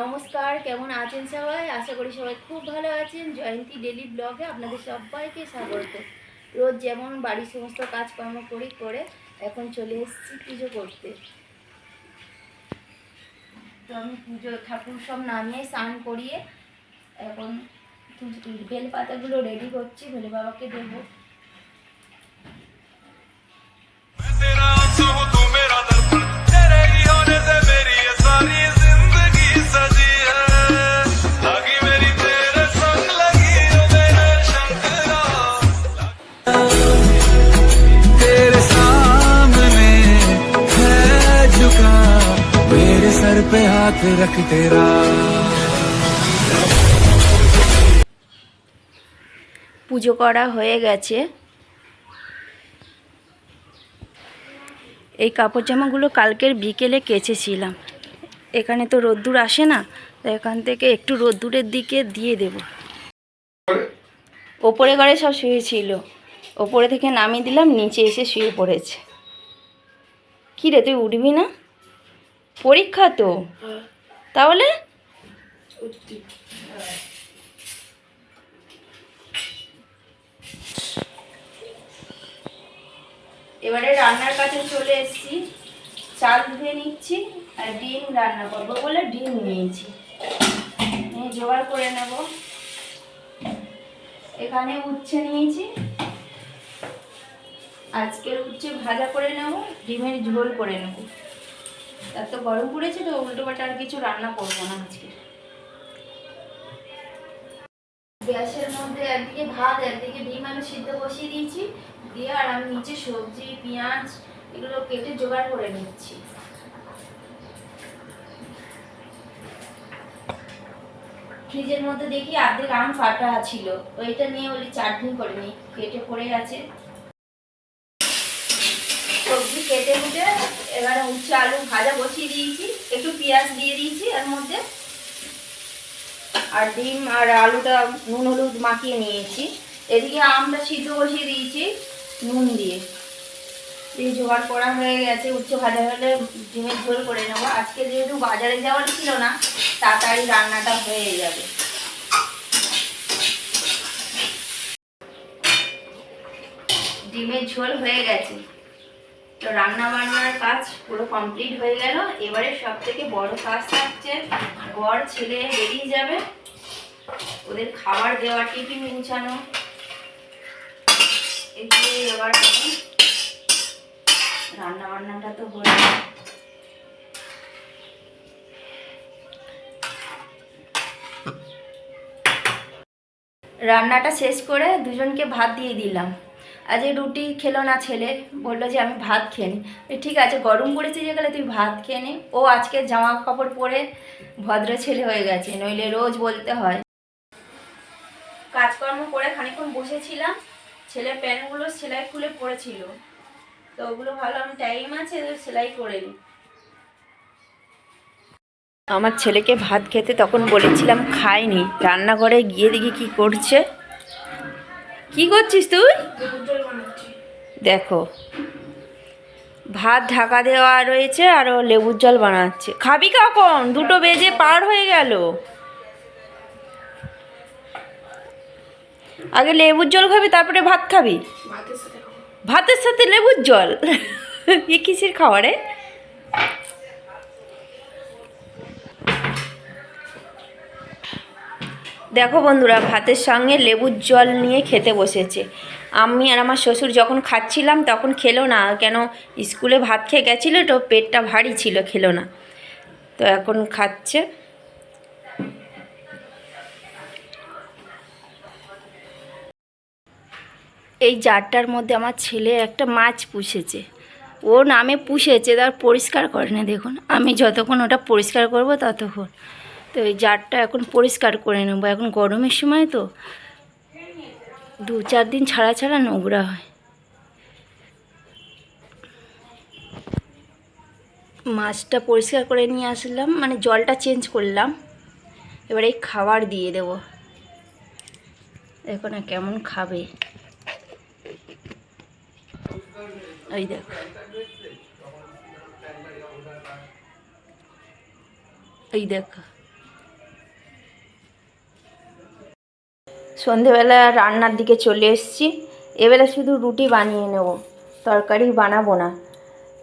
নমস্কার, কেমন আছেন সবাই? আশা করি সবাই খুব ভালো আছেন। জয়ন্তী ডেলি ব্লগে আপনাদের সবাইকে স্বাগত। রোজ যেমন বাড়ির সমস্ত কাজকর্ম করি, করে এখন চলে এসেছি পুজো করতে। তো আমি পুজো, ঠাকুর সব নামিয়ে স্নান করিয়ে এখন বেল পাতাগুলো রেডি করছি। ভোলে বাবাকে দেবো। सर पे हाथ रख तेरा পুজো করা হয়ে গেছে এই কাপড় জামাগুলো কালকের বিকেলে কেচেছিলাম এখানে তো রোদ্দুর আসে না তো এখান থেকে একটু রোদ্দুরের দিকে দিয়ে দেব ওপরে ঘরে সব শুয়েছিল ওপরে থেকে নামিয়ে দিলাম নিচে এসে শুয়ে পড়েছে কী রে তুই উঠবি না পরীক্ষা তো। তাহলে? এবারে রান্নার কাছে চলে এসেছি। চাল ধুয়ে নিচ্ছি আর ডিম রান্না করব বলে ডিম নিয়েছি। নিয়ে জোগাড় করে নেব। এখানে উচ্ছে নিয়েছি। আজকের উচ্ছে ভাজা করে নেব, ডিমের ঝোল করে নেব। এত গরম পড়েছে তো, উল্টো পাল্টা আর কিছু রান্না করব না আজকে। গ্যাসের মধ্যে একদিকে ভাত, একদিকে ডিম আমি সিদ্ধ বসিয়ে দিয়েছি। দিয়ে আর আমি নিচে সবজি, পেঁয়াজ এগুলো কেটে জোগাড় করে নিচ্ছি। ফ্রিজের মধ্যে দেখি অর্ধেক আম ফাটা ছিল ওইটা নিয়ে বলি চাটনি করে নিই, কেটে পড়ে গেছে সবজি কেটে কুটে এবারে উচ্ছে, আলু ভাজা বসিয়ে দিয়েছি। একটু পেঁয়াজ দিয়ে দিয়েছি এর মধ্যে। আর ডিম আর আলুটা নুন, হলুদ মাখিয়ে নিয়েছি। এদিকে আমটা সিদ্ধ বসিয়ে দিয়েছি, নুন দিয়ে। দিয়ে জোগাড় করা হয়ে গেছে, উচ্ছে ভাজা হলে ডিমের ঝোল করে নেব। আজকে যেহেতু বাজারে যাওয়ার ছিল না তাড়াতাড়ি রান্নাটা হয়ে যাবে। ডিমের ঝোল হয়ে গেছে। তো রান্না বান্নার কাজ পুরো কমপ্লিট হয়ে গেল। এবারে সব থেকে বড় কাজ থাকছে বর ছেলে বেরিয়ে যাবে। ওদের খাবার দেওয়া, টিফিন এগুলো এবার রান্না বান্নাটা তো হয়ে রান্নাটা শেষ করে দুজনকে ভাত দিয়ে দিলাম। আজ রুটি খেলো না ছেলে, বলল যে আমি ভাত খেয়ে নিই ঠিক আছে, গরম পড়েছে যে গেলে তুই ভাত খেয়ে নে। ও আজকে জামা কাপড় পরে ভদ্র ছেলে হয়ে গেছে, নইলে রোজ বলতে হয়। কাজকর্ম করে খানিকক্ষণ বসেছিলাম, ছেলের প্যান্টগুলো সেলাই খুলে পড়েছিল। তো ওগুলো ভালো, আমি টাইম আছে সেলাই করে নিই আমার ছেলেকে ভাত খেতে তখন বলেছিলাম, খাইনি। রান্নাঘরে গিয়ে দেখি কি করছে। কি করছিস তুই? দেখো ভাত ঢাকা দেওয়া রয়েছে আর ও লেবুর জল বানাচ্ছে। খাবি কখন? দুটো বেজে পার হয়ে গেল। আগে লেবুর জল খাবি তারপরে ভাত খাবি? ভাতের সাথে লেবুর জল? এ কিসের খাবারে দেখো বন্ধুরা, ভাতের সঙ্গে লেবুর জল নিয়ে খেতে বসেছে। আমি আর আমার শ্বশুর যখন খাচ্ছিলাম তখন খেলো না, কেন স্কুলে ভাত খেয়ে গেছিল তো পেটটা ভারী ছিল, খেলো না। তো এখন খাচ্ছে। এই জারটার মধ্যে আমার ছেলে একটা মাছ পুষেছে। ও নামে পুষেছে, তার পরিষ্কার করে না দেখুন। আমি যতক্ষণ ওটা পরিষ্কার করব ততক্ষণ। তো এই জারটা এখন পরিষ্কার করে নেব, এখন গরমের সময় তো। দু চার দিন ছাড়া ছাড়া নোংরা হয়। মাছটা পরিষ্কার করে নিয়ে আসলাম মানে জলটা চেঞ্জ করলাম। এবার এই খাবার দিয়ে দেব। দেখো না কেমন খাবে। ওই দেখো। এই দেখো। সন্ধেবেলা রান্নার দিকে চলে এসেছি। এবেলা শুধু রুটি বানিয়ে নেব, তরকারি বানাবো না।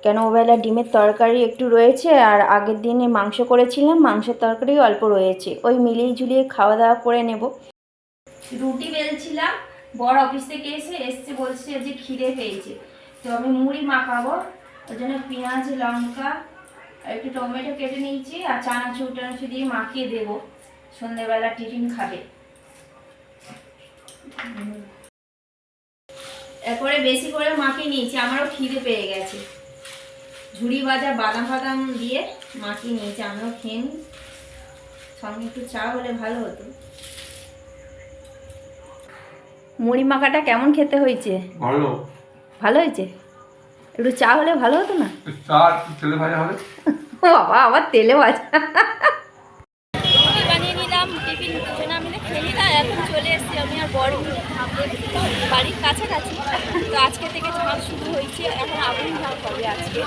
কেন, ওবেলা ডিমের তরকারি একটু রয়েছে আর আগের দিনে মাংস করেছিলাম, মাংসের তরকারি অল্প রয়েছে। ওই মিলিয়ে ঝুলিয়ে খাওয়া দাওয়া করে নেব। রুটি বেলছিলাম বড় অফিস থেকে এসে এসছে, বলছে যে খিদে পেয়েছে। তো আমি মুড়ি মাখাবো ওই জন্য পেঁয়াজ, লঙ্কা, একটু টমেটো কেটে নিয়েছি আর চানাচুর টানাচুর দিয়ে মাখিয়ে দেবো। সন্ধ্যেবেলা টিফিন খাবে। এরপরে বেশি করে মাখিয়ে নিয়েছি আমারও খিদে পেয়ে গেছে। ঝুড়ি ভাজা বাদাম ফাদাম দিয়ে মাখিয়ে নিয়েছি আমরাও খেয়ে নিই। সঙ্গে একটু চা হলে ভালো হতো। মুড়ি মাখাটা কেমন খেতে হয়েছে? ভালো। ভালো হয়েছে? একটু চা হলে ভালো হতো না? চার তেলে ভাজা হবে। বাবা আবার তেলে ভাজা রুটি বানিয়ে নিলাম টিফিন দুজনে মিলে খেয়ে নিলাম এখন চলে খাব বাড়ির কাছাকাছি। তো আজকে থেকে ঝাঁপ শুরু হয়েছে এখন আগুন ঝাঁপ আজকে।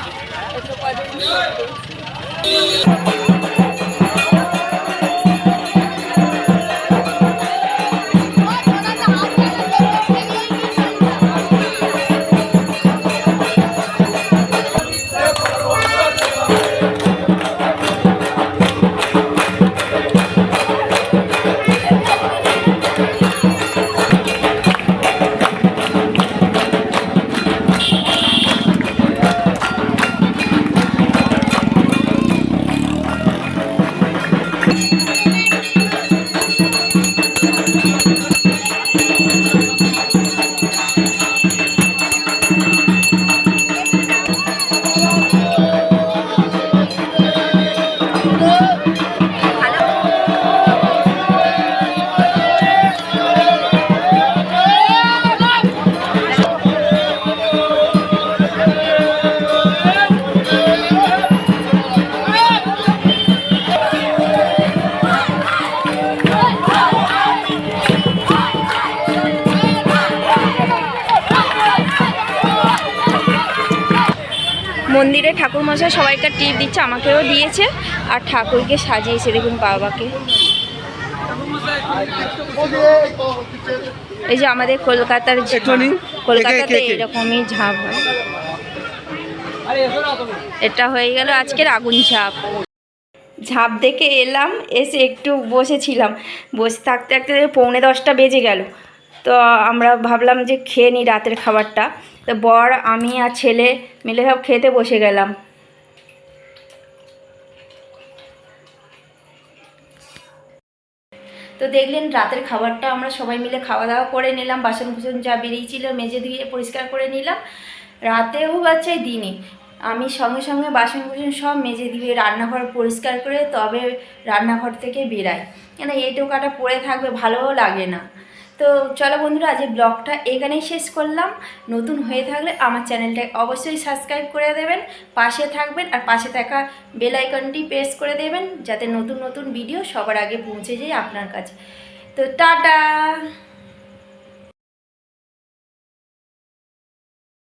মন্দিরে ঠাকুর মশাই সবাইকে টিপ দিচ্ছে আমাকেও দিয়েছে আর ঠাকুরকে সাজিয়েছে দেখুন বাবাকে। এই যে আমাদের কলকাতার। কলকাতাতে এরকমই ঝাঁপ হয়। এটা হয়ে গেল আজকের আগুন ঝাঁপ। ঝাঁপ দেখে এলাম এসে একটু বসেছিলাম। বসে থাকতে থাকতে পৌনে দশটা বেজে গেল। তো আমরা ভাবলাম যে খেয়ে নিই রাতের খাবারটা। তো বর, আমি আর ছেলে মিলে সব খেতে বসে গেলাম। তো দেখলেন রাতের খাবারটা, আমরা সবাই মিলে খাওয়া দাওয়া করে নিলাম বাসন কুসন যা বেরিয়েছিল মেজে ধুয়ে পরিষ্কার করে নিলাম। রাতেও বাচ্চাই দিনে, আমি সঙ্গে সঙ্গে বাসন কুসন সব মেজে দিয়ে রান্নাঘর পরিষ্কার করে তবে রান্নাঘর থেকে বেরাই। কেন এই টোকাটা পড়ে থাকবে, ভালোও লাগে না। তো চলো বন্ধুরা, আজ এই ব্লগটা এখানেই শেষ করলাম। নতুন হয়ে থাকলে আমার চ্যানেলটা অবশ্যই সাবস্ক্রাইব করে দেবেন, পাশে থাকবেন আর পাশে থাকা বেল আইকনটি প্রেস করে দেবেন, যাতে নতুন নতুন ভিডিও সবার আগে পৌঁছে যায় আপনার কাছে। তো টাটা!